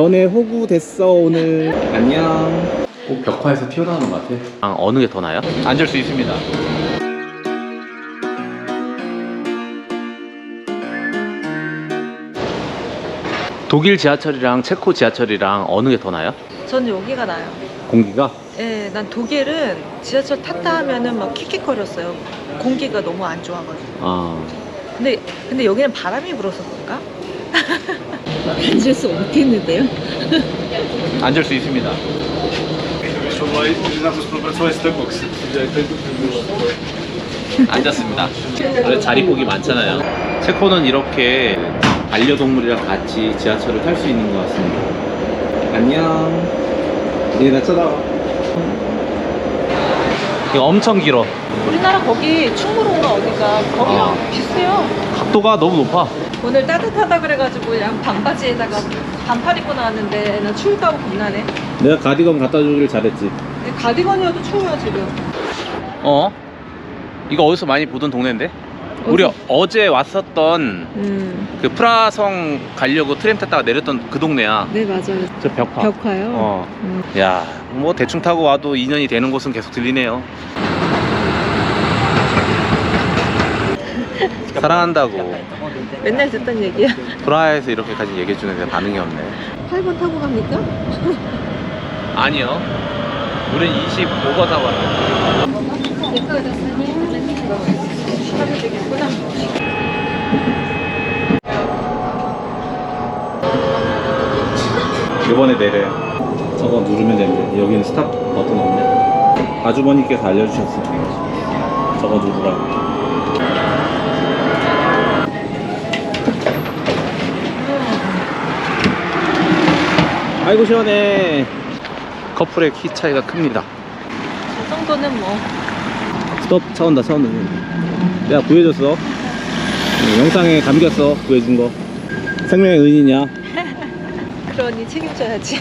너네 호구 됐어 오늘 안녕 꼭 벽화에서 튀어나오는 것 같아 아, 어느 게 더 나아요? 앉을 수 있습니다 독일 지하철이랑 체코 지하철이랑 어느 게 더 나아요? 전 여기가 나요. 공기가 예, 난 독일은 지하철 탔다 하면은 막 킥킥거렸어요. 공기가 너무 안 좋아가지고. 아 근데 근데 여기는 바람이 불어서 그런가? 앉을 수 없겠는데요? 앉을 수 있습니다 앉았습니다 원래 자리 폭이 많잖아요 체코는 이렇게 반려동물이랑 같이 지하철을 탈 수 있는 것 같습니다 안녕 얘나 쳐다봐 이거 엄청 길어. 우리나라 거기 충무로인가 어디가 거기랑 아. 비슷해요. 각도가 너무 높아. 오늘 따뜻하다 그래가지고 그냥 반바지에다가 반팔 입고 나왔는데 나 추울까봐 겁나네. 내가 가디건 갖다 주기를 잘했지 근데 가디건이어도 추워요 지금. 어? 이거 어디서 많이 보던 동네인데? 우리 어제 왔었던 음, 그 프라성 가려고 트램 탔다가 내렸던 그 동네야. 네 맞아요. 저 벽화. 벽화요. 어. 음. 야, 뭐 대충 타고 와도 인연이 되는 곳은 계속 들리네요. 사랑한다고. 맨날 듣던 얘기야. 프라하에서 이렇게까지 얘기해 주는데 반응이 없네. 8번 타고 갑니까? 아니요. 우린 25번 타고 되겠구나. 이번에 내려요 저거 누르면 되는데 여기는 스탑 버튼 없네 아주머니께서 알려주셨어요 저거 누르라고 아이고 시원해 커플의 키 차이가 큽니다. 저 정도는 뭐. 스톱 차 온다 차 온다 내가 구해줬어 응, 영상에 감겼어 구해준 거 생명의 은인이야 그러니 책임져야지.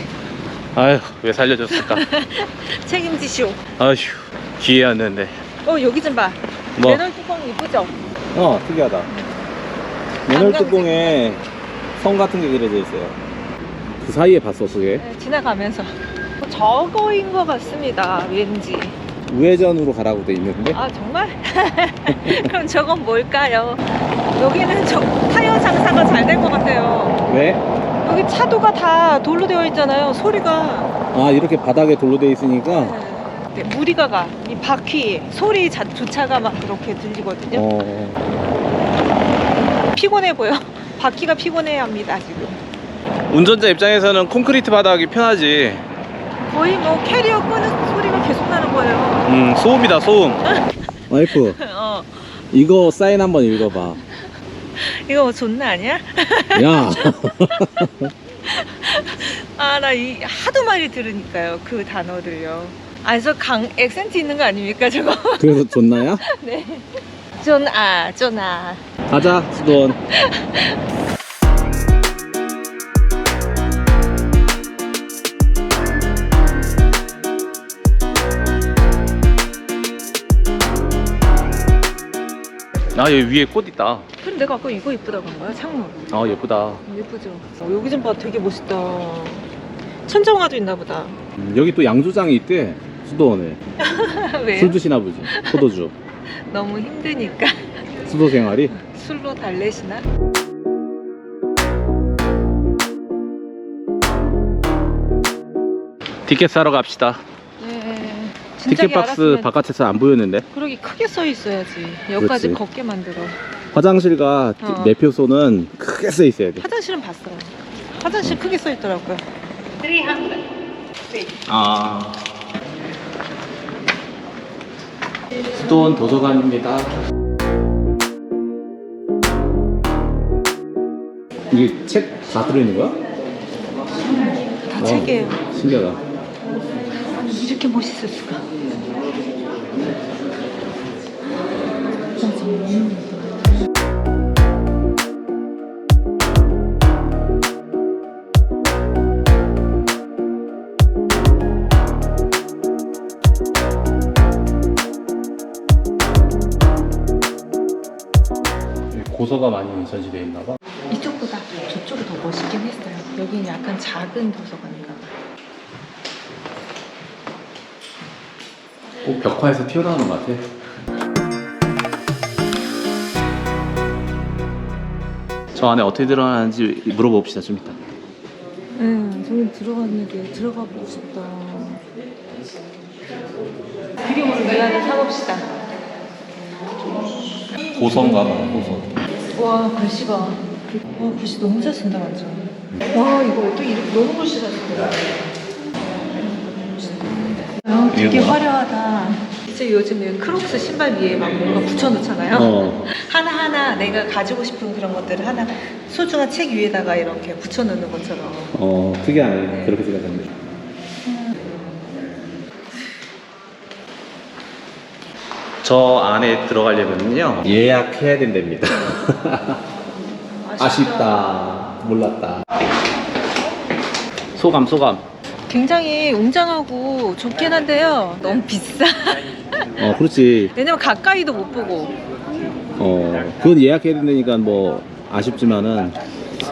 아휴, 왜 살려줬을까? 책임지시오. 아휴, 기회였는데. 어 여기 좀 봐. 뭐? 매널 뚜껑 이쁘죠? 어 특이하다 맨홀 관광지. 뚜껑에 성 같은 게 그려져 있어요 그 사이에 봤어 그게 네, 지나가면서. 저거인 것 같습니다. 왠지. 우회전으로 가라고 돼 있는데 아 정말? 그럼 저건 뭘까요? 여기는 저 타이어 장사가 잘된것 같아요. 왜? 여기 차도가 다 돌로 되어 있잖아요. 소리가 아 이렇게 바닥에 돌로 돼 있으니까 네, 무리가 가. 이 바퀴 소리 자 조차가 막 이렇게 들리거든요. 어 피곤해 보여. 바퀴가 피곤해 합니다 지금. 운전자 입장에서는 콘크리트 바닥이 편하지. 거의 뭐 캐리어 끄는 소리가 계속 나는 거예요. 음, 소음이다, 소음. 와이프 어, 이거 사인 한번 읽어봐 이거 뭐 존나 아니야? 야 아, 나 이 하도 많이 들으니까요. 그 단어들요. 아, 저 강, 액센트 있는 거 아닙니까, 저거? 그래서 좋나야? 네. 존아, 존아. 가자 수돈 아, 여기 위에 꽃 있다. 그럼 내가 아까 이거 이쁘다고 한 거야? 창문. 아, 예쁘다. 예쁘죠? 어, 여기 좀 봐. 되게 멋있다. 천정화도 있나 보다. 음, 여기 또 양조장이 있대 수도원에 왜요? 술 드시나 보지 포도주 너무 힘드니까 수도 생활이 술로 달래시나? 티켓 사러 갑시다. 네. 티켓 박스 바깥에서 안 보였는데 그러기 크게 써 있어야지. 여기까지 그렇지. 걷게 만들어. 화장실과 티- 어. 매표소는 크게 써 있어야 돼 화장실은 봤어요. 화장실 크게 써 있더라고요. 아. 수도원 도서관입니다. 이게 책 다 들어있는 거야? 다 와, 책이에요. 신기하다. 이렇게 멋있을 수가. 고서가 많이 전시되어 있나 봐. 이쪽보다 저쪽이 더 멋있긴 했어요. 여기는 약간 작은 도서관인가 봐. 꼭 벽화에서 튀어나오는 것 같아. 저 안에 어떻게 들어가는지 물어봅시다 좀 이따. 응, 저기 들어갔는데 들어가 보고 싶다. 그림으로 미안해 사봅시다. 고성가 봐, 고성. 와 글씨가 와 글씨 너무 잘 쓴다 완전. 와 이거 또 이렇게 너무 글씨 잘 쓴다. 아, 되게 이게 뭐야? 화려하다. 진짜 요즘에 크록스 신발 위에 막 뭔가 붙여놓잖아요. 어. 하나하나 내가 가지고 싶은 그런 것들을 하나 소중한 책 위에다가 이렇게 붙여놓는 것처럼. 어, 특이하네. 그렇게 생각하는데. 저 안에 들어가려면요 예약해야 된답니다. 아쉽다. 몰랐다. 소감 소감. 굉장히 웅장하고 좋긴 한데요. 너무 비싸. 어 그렇지. 왜냐면 가까이도 못 보고. 어 그건 예약해야 된다니까 뭐 아쉽지만은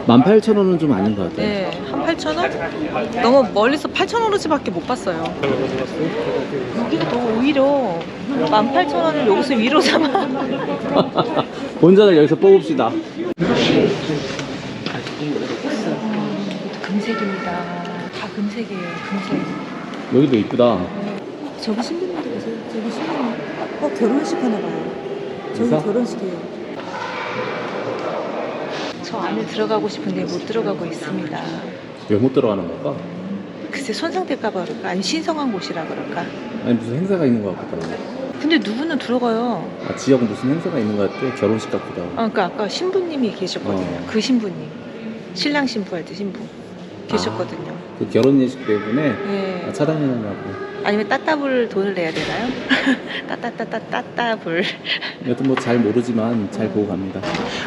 18,000원은 좀 아닌 것 같아. 네, 한 8,000원? 너무 멀리서 8,000원어치밖에 못 봤어요. 여기가 더 오히려 18,000원을 여기서 위로 삼아. 본전을 여기서 뽑읍시다. 금색이에요, 금색. 여기도 이쁘다. 저기 신부님도 계세요. 저기 신부님. 어, 결혼식 하나 봐요. 저기 인사? 결혼식이에요. 저 안에 들어가고 싶은데 못 들어가고 있습니다. 왜 못 들어가는 걸까? 글쎄 손상될까 봐 그럴까? 아니 신성한 곳이라 그럴까? 아니 무슨 행사가 있는 것 같거든. 근데 누구는 들어가요. 아, 지역 무슨 행사가 있는 것 같아. 결혼식 같기도 하고. 아, 그러니까 아까 신부님이 계셨거든요. 어. 그 신부님. 신랑 신부 할 때 신부. 계셨거든요. 그 결혼 예식 때문에 예. 아, 차단해달라고. 아니면 따따블 돈을 내야 되나요? 따따따따 따따블. 여튼 뭐 잘 모르지만 잘 보고 갑니다.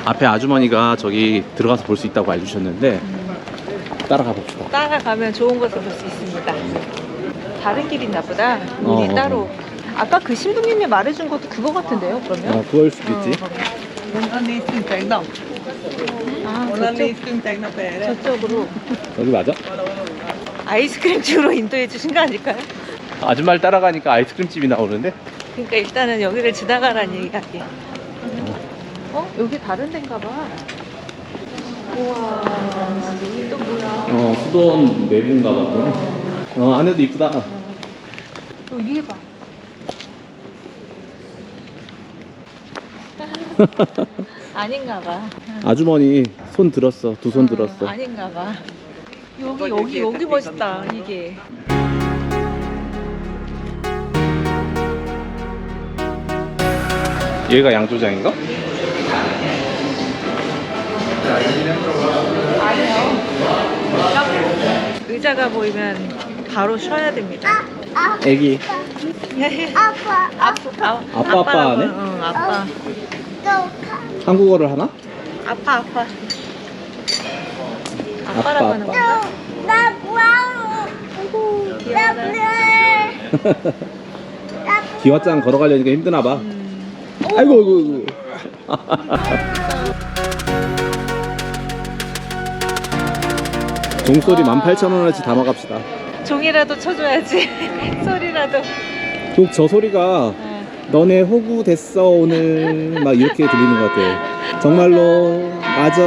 앞에 아주머니가 저기 들어가서 볼 수 있다고 알려주셨는데 따라가 봅시다. 따라가면 좋은 것을 볼 수 있습니다. 다른 길이 있나 보다. 우리 어. 따로. 아까 그 신부님이 말해준 것도 그거 같은데요, 그러면? 어, 그럴 수도 있지. 아, 저쪽, 저쪽으로 여기 맞아? 아이스크림 집으로 인도해 주신 거 아닐까요? 아줌마를 따라가니까 아이스크림 집이 나오는데? 그러니까 일단은 여기를 지나가라는 얘기야. 어? 여기 다른 데인가 봐. 우와, 여기 또 뭐야? 어, 수도원 내부인가 봐. 어, 안에도 이쁘다. 여기 봐. 아닌가 봐. 아주머니 손 들었어. 두손 어, 들었어. 아닌가 봐. 여기 여기 여기 멋있다. 이게. 얘가 양조장인가? 아니요. 의자가 보이면 바로 쉬어야 됩니다. 애기. 아빠, 아빠 아빠, 아빠 하네? 응, 아빠. 또, 한국어를 하나? 아빠 아빠. 아빠라고 아빠, 하는 아빠. 건가? 나 뭐야? 나. 뭐야? 나 기왓장 걸어가려니까 힘드나 봐. 음. 아이고, 아이고, 아이고. 종소리 18,000원어치 담아갑시다. 종이라도 쳐줘야지. 소리라도. 또저 소리가 응. 너네 호구 됐어 오늘 막 이렇게 들리는 것 같아. 정말로 맞아.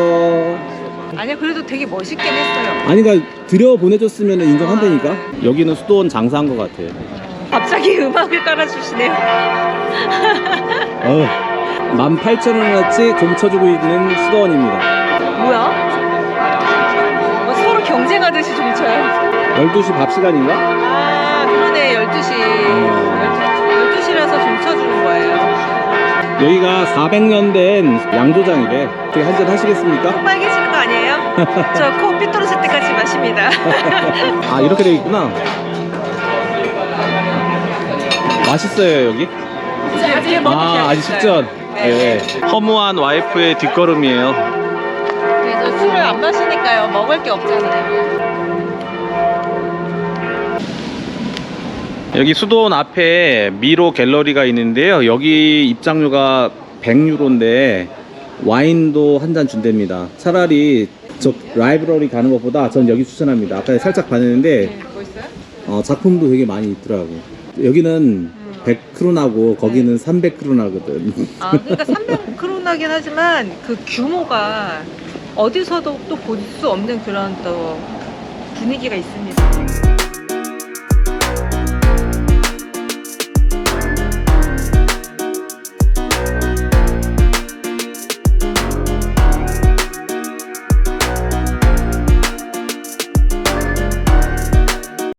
아니야 그래도 되게 멋있긴 했어요. 아니 그러니까 들여 보내줬으면 인정한다니까. 여기는 수도원 장사한 것 같아. 갑자기 음악을 깔아주시네요. 어, 18,000원어치 좀 쳐주고 있는 수도원입니다. 뭐야? 뭐 서로 경쟁하듯이 좀 쳐요. 12시 밥 시간인가? 아 그러네 12시. 어. 12, 시라서 좀 쳐주는 거예요. 여기가 400년 된 양조장이래. 어떻게 한잔 하시겠습니까? 빨개지는 거 아니에요? 저 코 삐뚤어질 때까지 마십니다. 아 이렇게 되어 있구나. 맛있어요 여기? 아직 아 아직 식전. 네. 예. 허무한 와이프의 뒷걸음이에요. 그래서 술을 안 마시니까요. 먹을 게 없잖아요. 여기 수도원 앞에 미로 갤러리가 있는데요. 여기 입장료가 100유로인데 와인도 한 잔 준답니다. 차라리 저 라이브러리 가는 것보다 전 여기 추천합니다. 아까 살짝 봤는데 뭐 있어요? 어, 작품도 되게 많이 있더라고. 여기는 100크로나고 거기는 300크로나거든. 아, 그러니까 300크로나긴 하지만 그 규모가 어디서도 또 볼 수 없는 그런 또 분위기가 있습니다.